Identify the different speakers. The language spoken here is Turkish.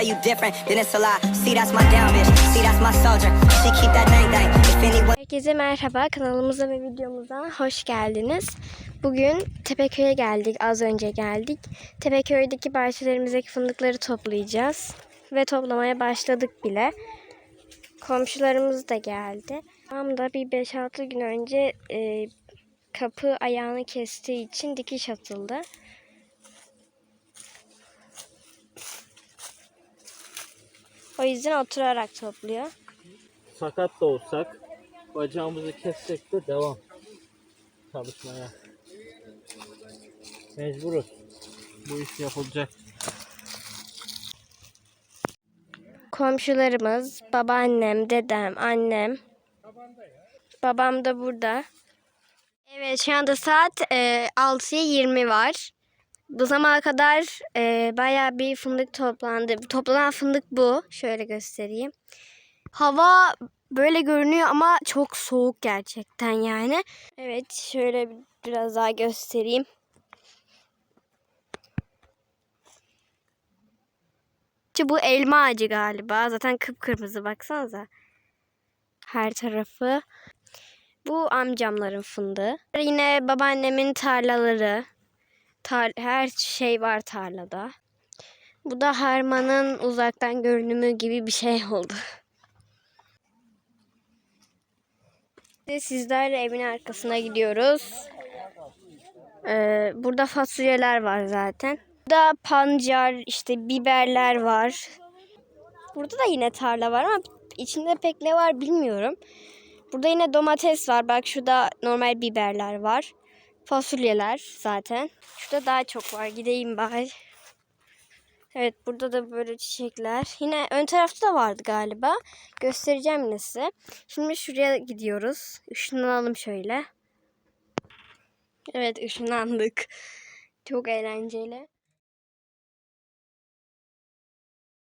Speaker 1: tell you different, then it's a lie. See, that's my down bitch. See, that's my soldier. She keep that. If anyone.
Speaker 2: Herkese merhaba. Kanalımıza ve videomuza hoş geldiniz. Bugün Tepeköy'e geldik. Az önce geldik. Tepeköy'deki bahçelerimizdeki fındıkları toplayacağız. Ve toplamaya başladık bile. Komşularımız da geldi. Tam da bir 5-6 gün önce e, kapı ayağını kestiği için dikiş atıldı. O yüzden oturarak topluyor.
Speaker 3: sakat da olsak bacağımızı kessek de devam çalışmaya. Mecburuz. Bu iş yapılacak.
Speaker 2: komşularımız, babaannem, dedem, annem. Babam da burada. Evet şu anda saat e, 6'ya 20 var. Bu zamana kadar e, bayağı bir fındık toplandı. Toplanan fındık bu. Şöyle göstereyim. Hava böyle görünüyor ama çok soğuk gerçekten yani. Evet şöyle biraz daha göstereyim. İşte bu elma ağacı galiba. Zaten kıpkırmızı baksanıza. Her tarafı. Bu amcamların fındığı. Yine babaannemin tarlaları. Tar her şey var tarlada. Bu da harmanın uzaktan görünümü gibi bir şey oldu. Şimdi Sizlerle evin arkasına gidiyoruz. Ee, burada fasulyeler var zaten. Burada pancar, işte biberler var. Burada da yine tarla var ama içinde pek ne var bilmiyorum. Burada yine domates var. Bak şurada normal biberler var. Fasulyeler zaten. Şurada daha çok var. Gideyim bari. Evet burada da böyle çiçekler. Yine ön tarafta da vardı galiba. Göstereceğim yine size. Şimdi şuraya gidiyoruz. Işınlanalım şöyle. Evet ışınlandık. Çok eğlenceli.